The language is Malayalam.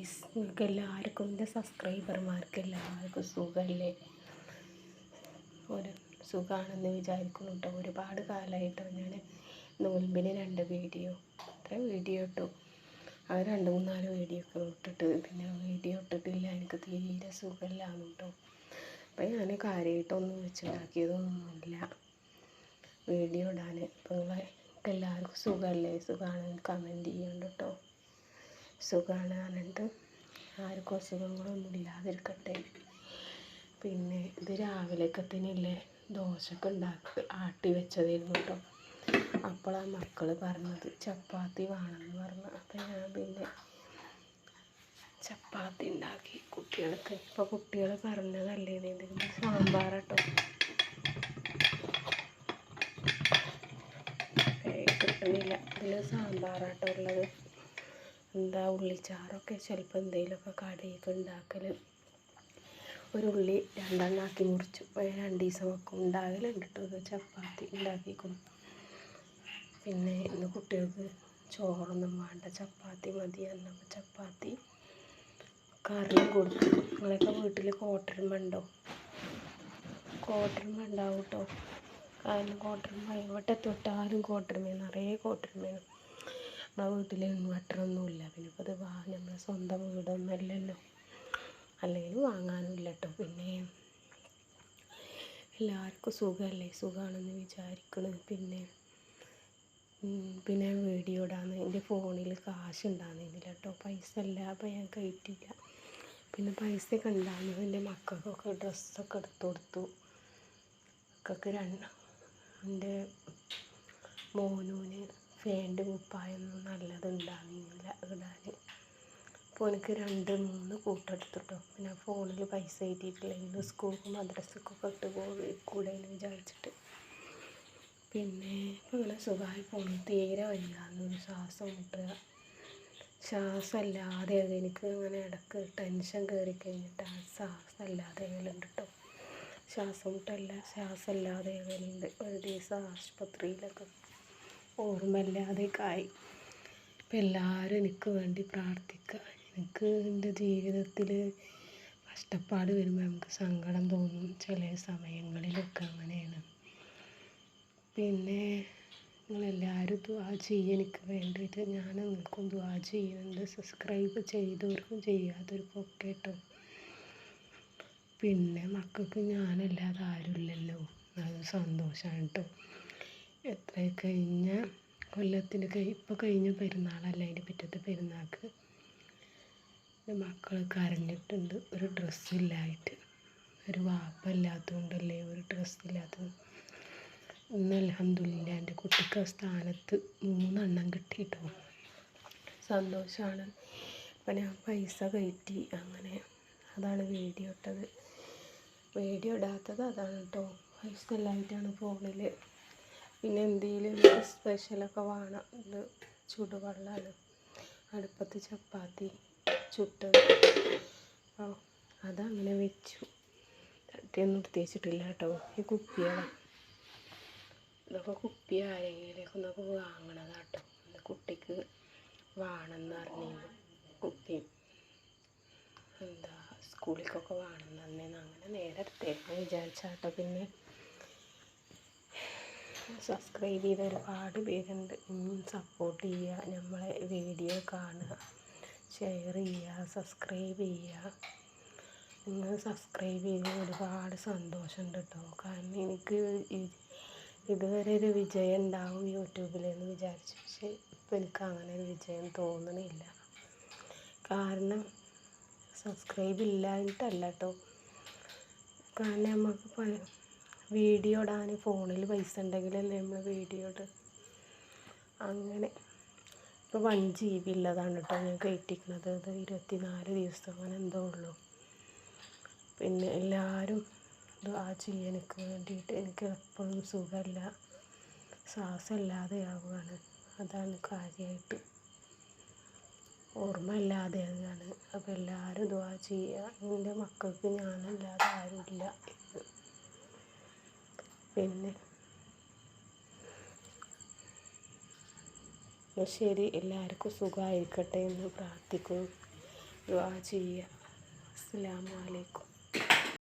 ഗൈസ് നിങ്ങൾക്ക് എല്ലാവർക്കും എന്റെ സബ്സ്ക്രൈബർമാർക്ക് എല്ലാവർക്കും സുഖമല്ലേ? ഒരു സുഖമാണെന്ന് വിചാരിക്കുന്നു കേട്ടോ. ഒരുപാട് കാലമായിട്ടോ ഞാൻ നോൽമ്പിന് രണ്ട് വീഡിയോ അത്ര വീഡിയോ ഇട്ടു. അത് രണ്ട് മൂന്നാൽ വീഡിയോ ഒക്കെ ഇട്ടിട്ട് പിന്നെ വീഡിയോ ഇട്ടിട്ടില്ല. എനിക്ക് തീരെ സുഖമില്ലാന്ന് കേട്ടോ. അപ്പം ഞാൻ കാര്യമായിട്ടൊന്നും വെച്ചുണ്ടാക്കിയതൊന്നുമില്ല വീഡിയോ ഇടാൻ. ഇപ്പം നിങ്ങൾക്ക് എല്ലാവർക്കും സുഖമല്ലേ? സുഖമാണെന്ന് കമന്റ് ചെയ്യുന്നുണ്ട് കേട്ടോ. സുഖമാണ് പറഞ്ഞിട്ട് ആർക്കും അസുഖങ്ങളൊന്നും ഇല്ലാതിരിക്കട്ടെ. പിന്നെ ഇത് രാവിലേക്കത്തിനില്ലേ ദോശക്ക് ഉണ്ടാക്കി ആട്ടി വെച്ചതായിരുന്നു കേട്ടോ. അപ്പോഴാണ് മക്കൾ പറഞ്ഞത് ചപ്പാത്തി വേണമെന്ന് പറഞ്ഞു. അപ്പം ഞാൻ പിന്നെ ചപ്പാത്തി ഉണ്ടാക്കി കുട്ടികൾക്ക്. ഇപ്പോൾ കുട്ടികൾ പറഞ്ഞതല്ലേ ഇതിന് സാമ്പാർ കേട്ടോ. കിട്ടുന്നില്ല. ഇതിൽ സാമ്പാറാട്ടോ ഉള്ളത്. എന്താ ഉള്ളിച്ചാറൊക്കെ ചിലപ്പോൾ എന്തെങ്കിലുമൊക്കെ കടിയൊക്കെ ഉണ്ടാക്കൽ ഒരു ഉള്ളി രണ്ടെണ്ണാക്കി മുറിച്ചു. രണ്ട് ദിവസം വെക്കും. ഉണ്ടാകലുണ്ട് കേട്ടോ ചപ്പാത്തി ഉണ്ടാക്കിക്കും പിന്നെ ഇന്ന് കുട്ടികൾക്ക് ചോറൊന്നും വേണ്ട. ചപ്പാത്തി മതി എന്നപ്പോൾ ചപ്പാത്തി കറിയും കൊടുക്കും നിങ്ങളൊക്കെ വീട്ടിൽ കോട്ടരുമ ഉണ്ടോ? കോട്ടരുമ ഉണ്ടാവും കേട്ടോ കാരണം കോട്ടരുമ. എവിടെ തൊട്ടാലും കോട്ടരുമ നിറയെ കോട്ടരുമയാണ്. നമ്മളെ വീട്ടിൽ ഇൻവെർട്ടറൊന്നുമില്ല. പിന്നെ ഇപ്പോൾ അത് വാ സ്വന്തം വീടൊന്നുമല്ലല്ലോ അല്ലെങ്കിൽ വാങ്ങാനും ഇല്ല കേട്ടോ പിന്നെ എല്ലാവർക്കും സുഖമല്ലേ? സുഖമാണെന്ന് വിചാരിക്കണം. പിന്നെ പിന്നെ വീഡിയോ ഇടാന്ന്. എന്റെ ഫോണിൽ കാശ് ഉണ്ടാകുന്നില്ല കേട്ടോ പൈസ ഇല്ല അപ്പോൾ ഞാൻ കയറ്റില്ല പിന്നെ പൈസയൊക്കെ ഉണ്ടാകുന്നു എന്റെ മക്കൾക്കൊക്കെ ഡ്രസ്സൊക്കെ എടുത്തു കൊടുത്തു. മക്കൾക്ക് രണ്ട് എന്റെ മോനൂന് ഫാന്റ് കുപ്പായൊന്നും നല്ലത് ഉണ്ടാകുന്നില്ല ഇടാൻ. അപ്പോൾ എനിക്ക് രണ്ട് മൂന്ന് കൂട്ടെടുത്തിട്ടോ. പിന്നെ ഫോണിൽ പൈസ കിട്ടിയിട്ടില്ലെങ്കിൽ സ്കൂൾക്കും മദ്രസക്കൊക്കെ ഇട്ട് പോയി കൂടെ എന്ന് വിചാരിച്ചിട്ട്. പിന്നെ ഇങ്ങനെ സുഖമായി പോകുന്നു തീരെ വയ്യാന്ന് ശ്വാസം മുട്ടുക. ശ്വാസമല്ലാതെ എനിക്ക് അങ്ങനെ ഇടയ്ക്ക് ടെൻഷൻ കയറി കഴിഞ്ഞിട്ട് ആ ശ്വാസമല്ലാതെ ആകലുണ്ട് കേട്ടോ ശ്വാസം മുട്ടല്ല ശ്വാസമല്ലാതെ ആകലുണ്ട്. ഒരു ദിവസം ആശുപത്രിയിലൊക്കെ ഓർമ്മയില്ലാതെയൊക്കെ ആയി അപ്പം എല്ലാവരും എനിക്ക് വേണ്ടി പ്രാർത്ഥിക്കുക. എനിക്ക് എന്റെ ജീവിതത്തിൽ കഷ്ടപ്പാട് വരുമ്പോൾ നമുക്ക് സങ്കടം തോന്നും. ചില സമയങ്ങളിലൊക്കെ അങ്ങനെയാണ്. പിന്നെ നിങ്ങളെല്ലാവരും ദുആ ചെയ്യുക എനിക്ക് വേണ്ടിയിട്ട്. ഞാൻ നിങ്ങൾക്കും ദുആ ചെയ്യുന്നുണ്ട്. സബ്സ്ക്രൈബ് ചെയ്തവർക്കും ചെയ്യാത്തവർക്കും ഒക്കെ കേട്ടോ. പിന്നെ മക്കൾക്ക് ഞാനല്ലാതെ ആരുമില്ലല്ലോ. അത് സന്തോഷമാണ് കേട്ടോ. എത്ര കഴിഞ്ഞ കഴി ഇപ്പോൾ കഴിഞ്ഞ പെരുന്നാളല്ല അതിന്റെ പിറ്റത്തെ പെരുന്നാൾക്ക്? മക്കൾ കരഞ്ഞിട്ടുണ്ട്. ഒരു ഡ്രസ്സില്ലായിട്ട് ഒരു വാപ്പല്ലാത്തതുകൊണ്ടല്ലേ ഒരു ഡ്രസ്സില്ലാത്തത് ഇന്ന് അലഹമില്ല എന്റെ കുട്ടിക്ക് സ്ഥാനത്ത് മൂന്നെണ്ണം കിട്ടിയിട്ടോ സന്തോഷമാണ് അപ്പം ഞാൻ പൈസ കയറ്റി അങ്ങനെ അതാണ് വീഡിയോ ഇട്ടത്. വീഡിയോ ഇടാത്തത് അതാണ് കേട്ടോ പൈസ എല്ലായിട്ടാണ് ഫോണിൽ പിന്നെ എന്തെങ്കിലും സ്പെഷ്യലൊക്കെ വേണം. ഇത് ചൂടുവെള്ളമാണ് അടുപ്പത്ത് ചപ്പാത്തി ചുട്ടത്. അപ്പോൾ അതങ്ങനെ വെച്ചു. തട്ടിയൊന്നും എടുത്ത് വെച്ചിട്ടില്ല കേട്ടോ. ഈ കുപ്പിയാണ് ഇതൊക്കെ കുപ്പി ആരെങ്കിലേക്ക് ഒന്നൊക്കെ വാങ്ങണതാട്ടോ. കുട്ടിക്ക് വേണമെന്ന് പറഞ്ഞിരുന്നു. കുപ്പി. എന്താ സ്കൂളിലേക്കൊക്കെ വേണമെന്ന് പറഞ്ഞിരുന്നു. അങ്ങനെ നേരെ എടുത്തേക്കാൻ വിചാരിച്ചാട്ടോ പിന്നെ. സബ്സ്ക്രൈബ് ചെയ്ത ഒരുപാട് പേരുണ്ട്. സപ്പോർട്ട് ചെയ്യുക നമ്മളെ വീഡിയോ കാണുക ഷെയർ ചെയ്യുക സബ്സ്ക്രൈബ് ചെയ്യുക നിങ്ങൾ സബ്സ്ക്രൈബ് ചെയ്ത് ഒരുപാട് സന്തോഷമുണ്ട് കേട്ടോ കാരണം എനിക്ക് ഇതുവരെ ഒരു വിജയം ഉണ്ടാവും യൂട്യൂബിലെന്ന് വിചാരിച്ചു. പക്ഷേ ഇപ്പം എനിക്ക് അങ്ങനെ ഒരു വിജയം തോന്നണില്ല. കാരണം സബ്സ്ക്രൈബ് ഇല്ലാഞ്ഞിട്ടല്ല കേട്ടോ കാരണം നമുക്ക് വീഡിയോ ഇടാൻ ഫോണിൽ പൈസ ഉണ്ടെങ്കിലല്ലേ നമ്മൾ വീഡിയോ ഇടുക അങ്ങനെ. ഇപ്പോൾ വൺ ജി ബി ഉള്ളതാണ് കേട്ടോ ഞാൻ കയറ്റിക്കുന്നത് ഇരുപത്തി നാല് ദിവസം അങ്ങനെ എന്തോ ഉള്ളൂ. പിന്നെ എല്ലാവരും ദുആ ആ എനിക്ക് വേണ്ടിയിട്ട് എനിക്ക് എപ്പോഴും സുഖമല്ല ശ്വാസമില്ലാതെ ആവുകയാണ് അതാണ് കാര്യമായിട്ട് ഓർമ്മ ഇല്ലാതെ ആവുകയാണ് അപ്പോൾ എല്ലാവരും ദുആ ചെയ്യുക എന്റെ മക്കൾക്ക് ഞാനല്ലാതെ ആരുമില്ല. എന്ന് എന്നാൽ ശരി എല്ലാവർക്കും സുഖമായിരിക്കട്ടെ എന്ന് പ്രാർത്ഥിക്കുന്നു. ദുആ ചെയ്യുക. അസ്സലാമു അലൈക്കും.